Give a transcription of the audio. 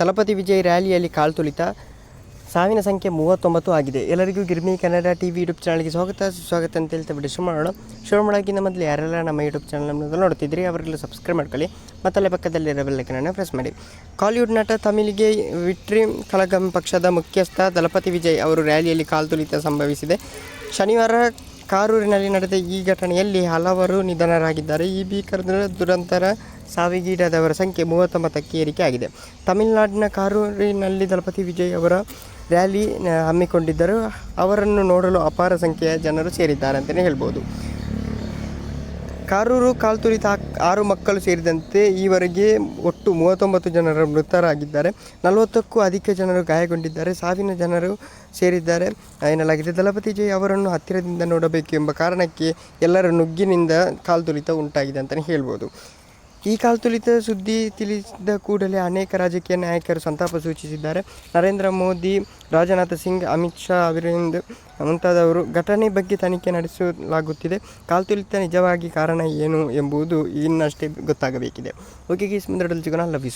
ತಲಪತಿ ವಿಜಯ್ ರ್ಯಾಲಿಯಲ್ಲಿ ಕಾಲ್ತುಳಿತ ಸಾವಿನ ಸಂಖ್ಯೆ ಮೂವತ್ತೊಂಬತ್ತು ಆಗಿದೆ. ಎಲ್ಲರಿಗೂ Girmi Kannada T V YouTube ಚಾನಲ್ಗೆ ಸ್ವಾಗತ. ಸುಸ್ವಾಗತ ಅಂತ ಹೇಳ್ತಾ ಬಿಡಿ ಶುರು ಮಾಡೋಣ. ಶುರು ಮಾಡೋಕ್ಕಿಂತ ಮೊದಲು ಯಾರೆಲ್ಲ ನಮ್ಮ ಯೂಟ್ಯೂಬ್ ಚಾನಲ್ ನೋಡ್ತಿದ್ರಿ ಅವರೆಲ್ಲ ಸಬ್ಸ್ಕ್ರೈಬ್ ಮಾಡ್ಕೊಳ್ಳಿ. ಮತ್ತಲ್ಲೇ ಪಕ್ಕದಲ್ಲಿ ಬೆಲ್ಲೈಕನನ್ನು ಪ್ರೆಸ್ ಮಾಡಿ. ಕಾಲಿವುಡ್ ನಟ ತಮಿಳಿಗೆ ವಿಟ್ರಿ ಕಳಗಂ ಪಕ್ಷದ ಮುಖ್ಯಸ್ಥ ದಳಪತಿ ವಿಜಯ್ ಅವರು ರ್ಯಾಲಿಯಲ್ಲಿ ಕಾಲ್ತುಳಿತ ಸಂಭವಿಸಿದೆ. ಶನಿವಾರ ಕಾರೂರಿನಲ್ಲಿ ನಡೆದ ಈ ಘಟನೆಯಲ್ಲಿ ಹಲವರು ನಿಧನರಾಗಿದ್ದಾರೆ. ಈ ಭೀಕರ ದುರಂತರ ಸಾವಿಗೀಡಾದವರ ಸಂಖ್ಯೆ ಮೂವತ್ತೊಂಬತ್ತಕ್ಕೆ ಏರಿಕೆಯಾಗಿದೆ. ತಮಿಳುನಾಡಿನ ಕಾರೂರಿನಲ್ಲಿ ದಳಪತಿ ವಿಜಯ್ ಅವರ ರ್ಯಾಲಿ ಹಮ್ಮಿಕೊಂಡಿದ್ದರು. ಅವರನ್ನು ನೋಡಲು ಅಪಾರ ಸಂಖ್ಯೆಯ ಜನರು ಸೇರಿದ್ದಾರೆ ಅಂತಲೇ ಹೇಳ್ಬೋದು. ಕಾರೂರು ಕಾಲ್ತುರಿತ ಆರು ಮಕ್ಕಳು ಸೇರಿದಂತೆ ಈವರೆಗೆ ಒಟ್ಟು ಮೂವತ್ತೊಂಬತ್ತು ಜನರು ಮೃತರಾಗಿದ್ದಾರೆ. ನಲವತ್ತಕ್ಕೂ ಅಧಿಕ ಜನರು ಗಾಯಗೊಂಡಿದ್ದಾರೆ. ಸಾವಿನ ಜನರು ಸೇರಿದ್ದಾರೆ ಎನ್ನಲಾಗಿದೆ. ದಳಪತಿ ಜೈ ಅವರನ್ನು ಹತ್ತಿರದಿಂದ ನೋಡಬೇಕು ಎಂಬ ಕಾರಣಕ್ಕೆ ಎಲ್ಲರ ನುಗ್ಗಿನಿಂದ ಕಾಲ್ತುರಿತ ಉಂಟಾಗಿದೆ ಅಂತಲೇ ಹೇಳ್ಬೋದು. ಈ ಕಾಲ್ತುಳಿತ ಸುದ್ದಿ ತಿಳಿಸಿದ ಕೂಡಲೇ ಅನೇಕ ರಾಜಕೀಯ ನಾಯಕರು ಸಂತಾಪ ಸೂಚಿಸಿದ್ದಾರೆ. ನರೇಂದ್ರ ಮೋದಿ, ರಾಜನಾಥ ಸಿಂಗ್, ಅಮಿತ್ ಶಾ ಅವರಿಂದ ಮುಂತಾದವರು ಘಟನೆ ಬಗ್ಗೆ ತನಿಖೆ ನಡೆಸಲಾಗುತ್ತಿದೆ. ಕಾಲ್ತುಳಿತ ನಿಜವಾಗಿ ಕಾರಣ ಏನು ಎಂಬುದು ಇನ್ನಷ್ಟೇ ಗೊತ್ತಾಗಬೇಕಿದೆ. ಓಕೆ ಗೀಸ್ ಮುಂದೆ ಸಿಗೋಣ. ಲವ್